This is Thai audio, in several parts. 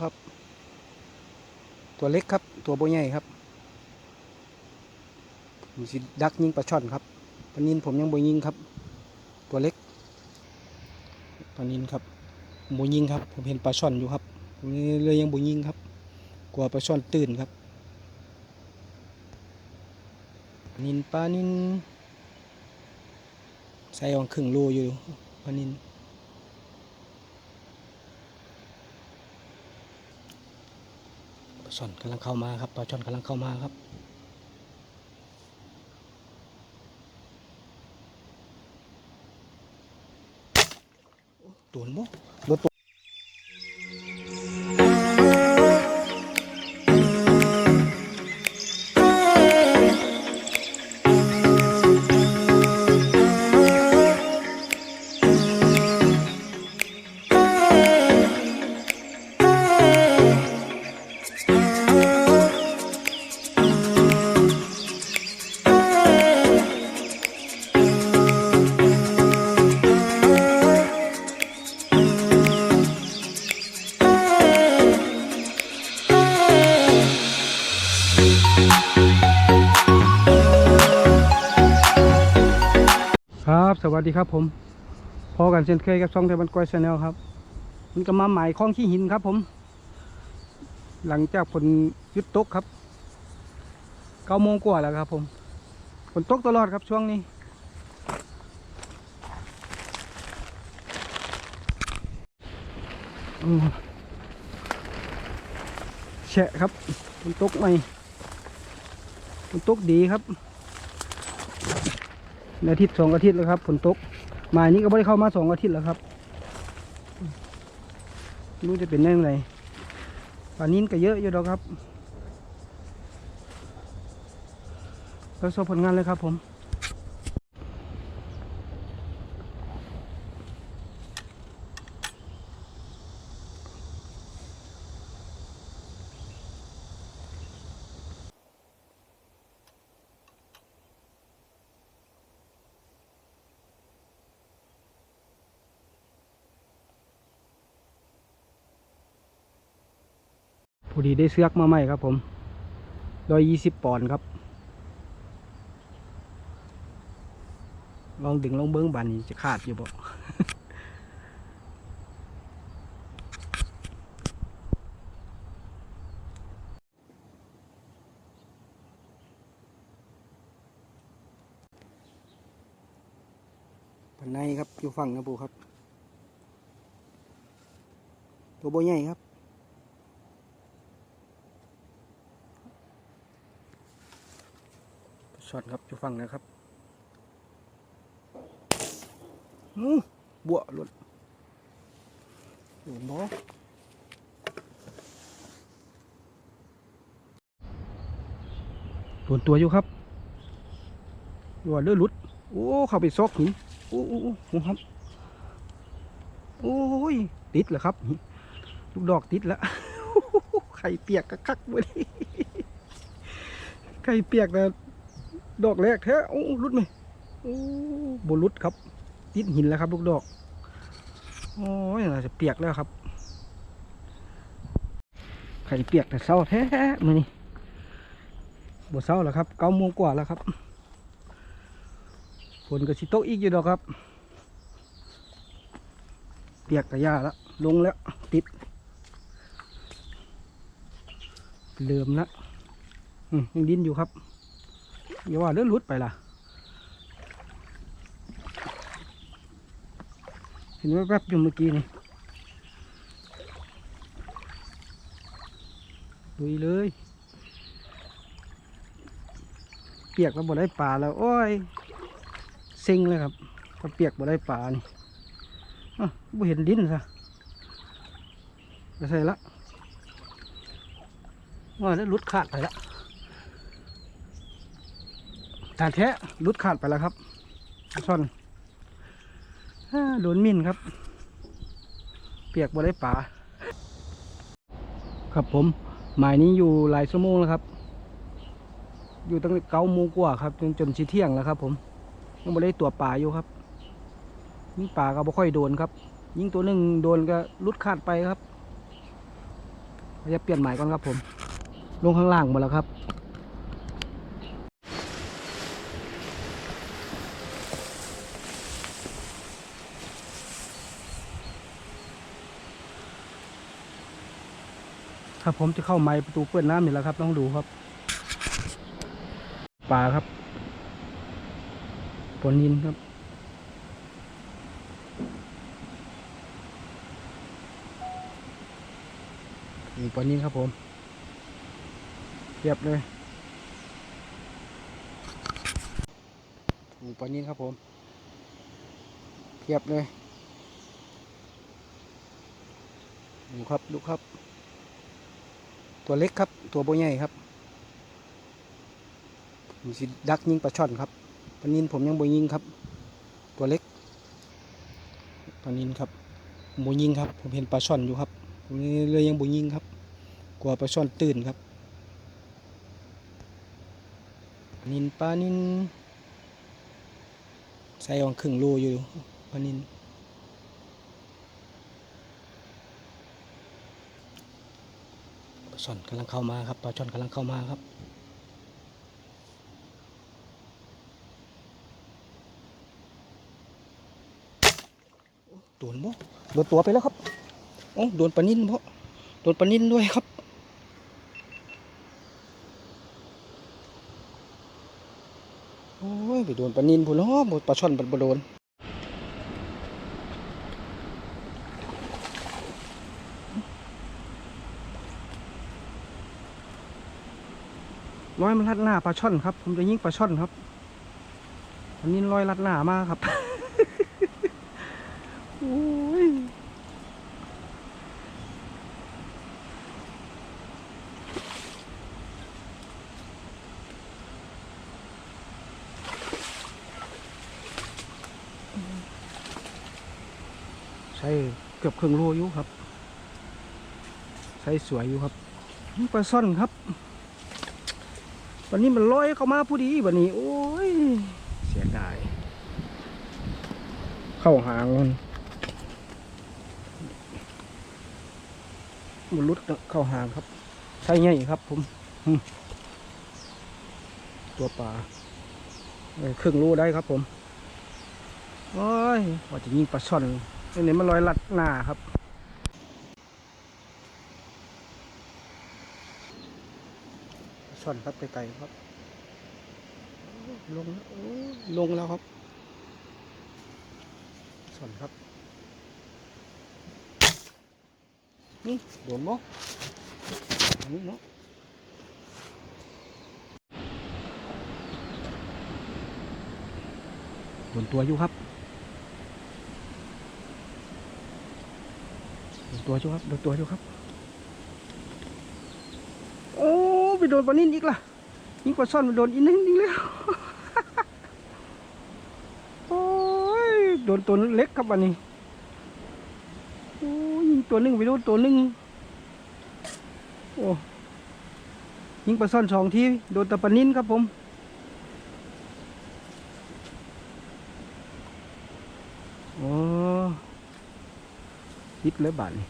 ครับ ตัวเล็กครับ ตัวโบใหญ่ครับผมสิดักยิงปลาช่อนครับปลานินผมยังโบยิงครับ ตัวเล็กปลานินครับโบยิงครับ ผมเห็นปลาช่อนอยู่ครับผมเลยยังโบยิงครับ กลัวปลาช่อนตื่นครับ นินปลานินใส่วางครึ่งโลอยู่ปลานิน ปลาช่อนกำลังเข้ามาครับปลาช่อนกำลังเข้ามาครับตัวบ่ร ครับสวัสดีครับผมพอกันเช่นเคยกับช่องเทวันกอยชาแนลครับ มันก็มาหมายคล้องขี้หินครับผม หลังจากฝนยุดตกครับเก้าโมงกว่าแล้วครับผมฝนตกตลอดครับช่วงนี้แฉะครับฝนตกไหม ฝนตกดีครับอาทิตย์สองอาทิตย์แล้วครับฝนตกมานี้ก็ไม่ได้เข้ามาสองอาทิตย์แล้วครับรู้จะเป็นได้ยังไงป่านนี้ก็เยอะอยู่แล้วครับประสบผลงานเลยครับผม อดีได้เสือกมาใหม่ครับผมร้อยยี่สิบปอนด์ครับ ลองดึงลองเบิ้งบานนี้จะขาดอยู่บ่ในครับอยู่ฝั่งนะปูครับ ตัวโบใหญ่ครับ ช็อตครับอยู่ฝั่งนะครับอู้บัวหลุดโดนบอโดนตัวอยู่ครับตัวเลือดหลุดโอ้เข้าไปซอกหินโอ้โอ้โอ้ครับโอ้ยติดเหรอครับลูกดอกติดแล้วไข่เปียกกระคักเว้ยไข่เปียกนะ ดอกแรกแท้โอ้รุดไหมโอ้บรุดครับ ติดหินแล้วครับลูกดอก โอ้ยน่าจะเปียกแล้วครับ ไข่เปียกแต่เศร้าแท้มือนี่บเศร้าแล้วครับเก้าโมงกว่าแล้วครับ ฝนก็สิโตอีกอยู่ดอกครับ เปียกกระยาแล้วลงแล้ว ติดเลื่อมแล้วอืมยังดิ้นอยู่ครับ อย่าว่าเลื่อนรุดไปล่ะ เห็นแวบๆอยู่เมื่อกี้นี่ลุยเลย เปียกแล้วบ่ได้ปลาแล้ว โอ้ยเซ็งเลยครับถ้าเปียกบ่ได้ปลานี่อะบ่เห็นดินซะไปใส่ละว่าได้รุดขาดไปละ ฐานแท้รุดขาดไปแล้วครับช่อนโดนมินครับ เปียกบ่ได้ป่าครับผมหมายนี้อยู่หลายชั่วโมงแล้วครับ อยู่ตั้งแต่เก้าโมงกว่าครับ จนจนชิเที่ยงแล้วครับ ผมยังบ่ได้ตัวป่าอยู่ครับนี่ป่าก็บ่ค่อยโดนครับ ยิ่งตัวหนึ่งโดนก็รุดขาดไปครับจะเปลี่ยนหมายก่อนครับผม ลงข้างล่างหมดแล้วครับ ครับผมจะเข้าไม้ประตูเปิดน้ำนี่แหละครับ ต้องดูครับปลาครับปนินครับนี่ปนินครับผมเรียบเลยนี่ปนินครับผมเทียบเลยดูครับดูครับ ตัวเล็กครับ ตัวโบใหญ่ครับมีสิดักยิงปลาช่อนครับปลานินผมยังโบยิงครับ ตัวเล็กปลานินครับโบยิงครับ ผมเห็นปลาช่อนอยู่ครับผมเลยยังโบยิงครับ กลัวปลาช่อนตื่นครับนินปลานินใส่อองครึ่งโลอยู่ปลานิน ลาช่อนกำลังเข้ามาครับปลาช่อนกำลังเข้ามาครับโดนบ่โดนตัวไปแล้วครับโอ้โดนปลานิ่นบ่โดนปลานิ่นด้วยครับโอ้ยไปโดนปลานิ่นพุ่นเนาะปลาช่อนบ่โดน ร้อยมันลัดหน้าปลาช่อนครับ ผมจะยิงปลาช่อนครับปลานิ่นร้อยลัดหน้ามากครับโอ้ยใช่เกือบครึ่งโลอยู่ครับ ใช้สวยอยู่ครับปลาซ่อนครับ วันนี้มันลอยเข้ามาผู้ดีวันนี้ โอ้ย เสียดาย เข้าหางมันมันรุดเข้าหางครับ ใช่ไงครับ ผมอืมตัวปลาเครึ่งโลได้ครับผม โอ้ยว่าจะยิงปลาช่อนอันนี้มันลอยลัดหน้าครับ ช่อนครับไกลๆครับ ลงแล้วโอ้ยลงแล้วครับช่อนครับนี่โดนบ่อันนี้เนาะโดนตัวอยู่ครับโดนตัวอยู่ครับโดนตัวอยู่ครับ โอ้ไป โดนปลานิ่นอีกล่ะยิงปลาซ่อนไปโดนอีกนิดนึงแล้วโอ้ยโดนตัวเล็กครับวันนี้โอ้ยยิงตัวหนึงไปโดนตัวหนึงโอ้ยิงปลาซ่อนสองทีโดนตะปลานิ่นครับผมโอ้ยิดเลยบาทนี่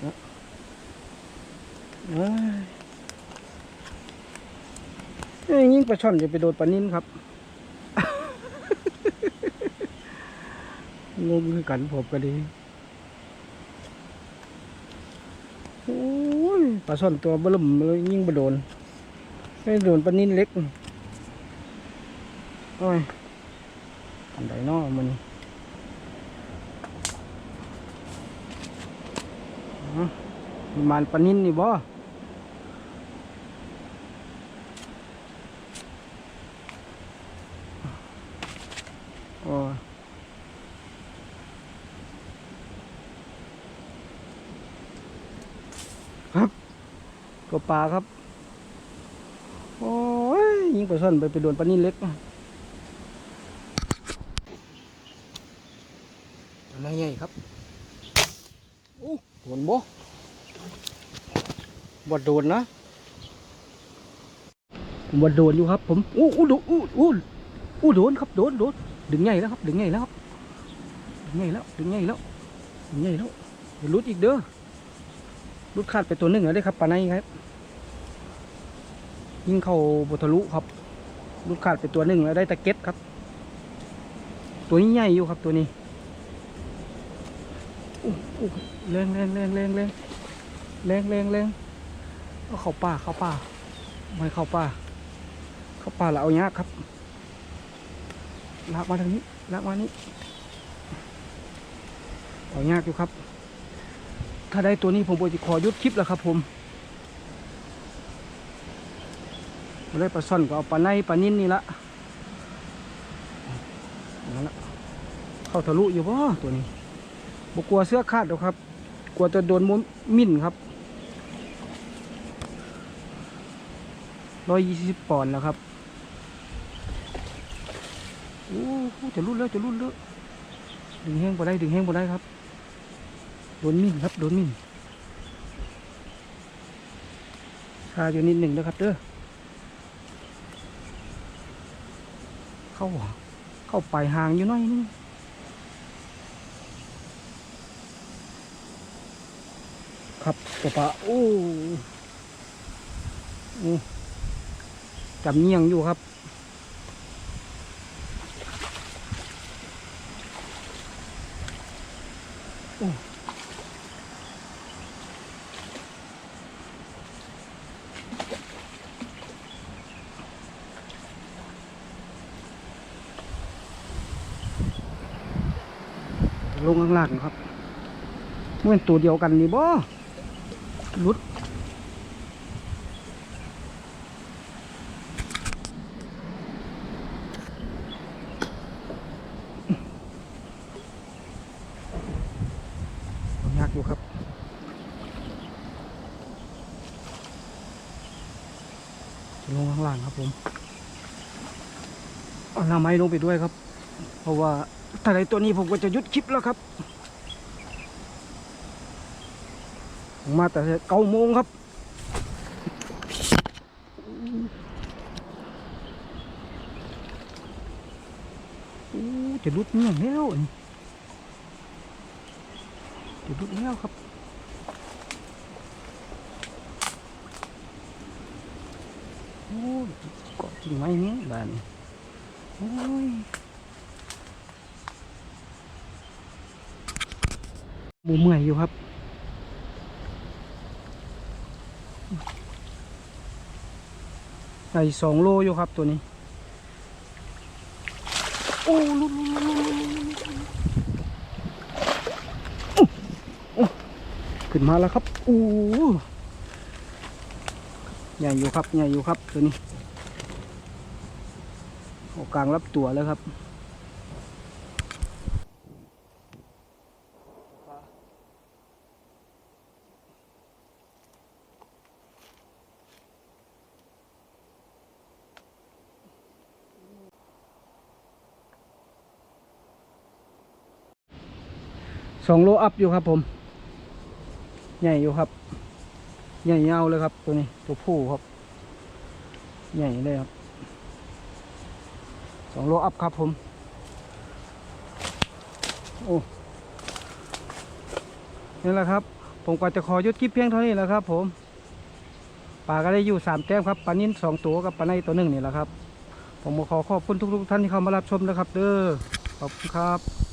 เอ้ยเอ้ยยิงปลาช่อนจะไปโดนปลานิ่นครับงงคือกันผมก็ดีโอ้ยปลาช่อนตัวเบิ่มเลยยิงไปโดน ไม่โดนปลานิ่นเล็กโอ้ยอันใดนามันอ๋อมันปลานินนี่บ่โอ้ยครับตัว ปลาครับ โอ้ยยิงปลาซ่อนไปไปโดนปลานินเล็กอะไรใหญ่ครับ โอ้โดนบ่บ่โดนนะบ่โดนอยู่ครับ ผมอู้อู้โดนอู้อู้อู้โดนครับโดนโดนดึงใหญ่แล้วครับ ดึงใหญ่แล้วครับดึงใหญ่แล้วดึงใหญ่แล้วดึงใหญ่แล้วเดี๋ยวรุดอีกเด้อรุดขาดไปตัวหนึ่งแล้วได้ครับปลาในครับ ยิ่งเข้าบทะลุครับรุดขาดไปตัวหนึ่งแล้วได้ตะเก็ดครับ ตัวนี้ใหญ่อยู่ครับตัวนี้อู้อู้แรงแรงแรงแรงแรงแรงแรงแรงเอาเข้าป่าเข้าป่าไม่เข้าป่าเข้าป่าแล้วเอายากครับลากมาทางนี้ลากมานี้เอายากอยู่ครับ ถ้าได้ตัวนี้ผมจะขอยุดคลิปแล้วครับผม ไม่ได้ปลาซ่อนก็เอาปลาในปลานิ่นนี่ละนั่นละเข้าทะลุอยู่บ่ตัวนี้บกลัวเสื้อขาดหรอกครับ กลัวจะโดนมมิ่นครับร้อยยี่สิบปอนด์แล้วครับโอ้จะรุดแล้วจะรุดแล้วดึงแห้งบ่ได้ดึงแห้งบ่ได้ครับโดนมิ่นครับโดนมิ่นชาอยู่นิดหนึ่งนะครับเด้อ เข้าเข้าไปห่างอยู่น้อยนึงครับตัวปลาโอ้โอ้จำเนียงอยู่ครับางล่างครับเหมื่อนตัวเดียวกันนี่บ่ลุดยากอยู่ครับลงข้างล่างครับผมเอาหน้าไม้ลงไปด้วยครับ เพราะว่า ถ้าไรตัวนี้ผมก็จะยุดคลิปแล้วครับ มาแต่เก้าโมงครับอู้จะรุดเนี่ยแล้วจะรุดแล้วครับโอ้ยเกาะจริงไหมเนี่ยบ้านโอ้ย หมูเมื่อยอยู่ครับ ใส่สองโลอยู่ครับตัวนี้ โอ้ลุลุลุลุลุลุขึ้นมาแล้วครับโอ้ใหญ่อยู่ครับ ใหญ่อยู่ครับตัวนี้โอกกลางรับตัวแล้วครับ สองโลอัพอยู่ครับ ผม ใหญ่อยู่ครับ ใหญ่ยาวเลยครับ ตัวนี้ตัวผู้ครับ ใหญ่เลยครับสองโลอัพครับ ผม โอ้นี่แหละครับ ผมก็จะขอยุดคลิปเพียงเท่านี้แหละครับ ผมปลาก็ได้อยู่สามแต้มครับปลานิ่นสองตัวกับปลาในตัวหนึ่งนี่แหละครับ ผมขอขอบคุณทุก ๆ ท่านที่เข้ามารับชมนะครับ เด้อขอบคุณครับ